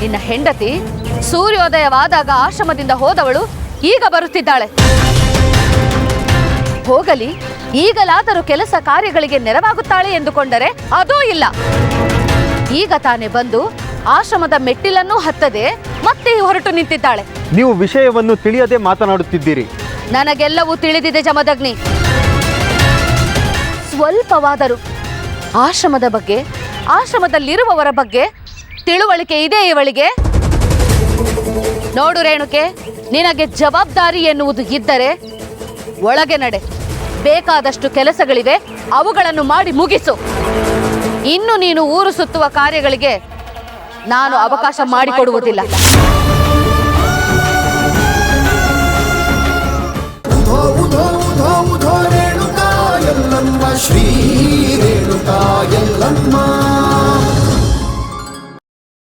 ನಿನ್ನ ಹೆಂಡತಿ ಸೂರ್ಯೋದಯವಾದಾಗ ಆಶ್ರಮದಿಂದ ಹೋದವಳು ಈಗ ಬರುತ್ತಿದ್ದಾಳೆ. ಹೋಗಲಿ ಈಗಲಾದರೂ ಕೆಲಸ ಕಾರ್ಯಗಳಿಗೆ ನೆರವಾಗುತ್ತಾಳೆ ಎಂದುಕೊಂಡರೆ ಅದೂ ಇಲ್ಲ. ಈಗ ತಾನೇ ಬಂದು ಆಶ್ರಮದ ಮೆಟ್ಟಿಲನ್ನೂ ಹತ್ತದೆ ಮತ್ತೆ ಹೊರಟು ನಿಂತಿದ್ದಾಳೆ. ನೀವು ವಿಷಯವನ್ನು ತಿಳಿಯದೆ ಮಾತನಾಡುತ್ತಿದ್ದೀರಿ. ನನಗೆಲ್ಲವೂ ತಿಳಿದಿದೆ ಜಮದಗ್ನಿ. ಸ್ವಲ್ಪವಾದರೂ ಆಶ್ರಮದ ಬಗ್ಗೆ ಆಶ್ರಮದಲ್ಲಿರುವವರ ಬಗ್ಗೆ ತಿಳುವಳಿಕೆ ಇದೆ ಇವಳಿಗೆ? ನೋಡು ರೇಣುಕೆ ನಿನಗೆ ಜವಾಬ್ದಾರಿ ಎನ್ನುವುದು ಇದ್ದರೆ ಒಳಗೆ ನಡೆ. ಬೇಕಾದಷ್ಟು ಕೆಲಸಗಳಿವೆ ಅವುಗಳನ್ನು ಮಾಡಿ ಮುಗಿಸು. ಇನ್ನು ನೀನು ಊರು ಸುತ್ತುವ ಕಾರ್ಯಗಳಿಗೆ ನಾನು ಅವಕಾಶ ಮಾಡಿಕೊಡುವುದಿಲ್ಲ. ಶ್ರೀ ರೇಣುಕಾ ಎಲ್ಲಮ್ಮ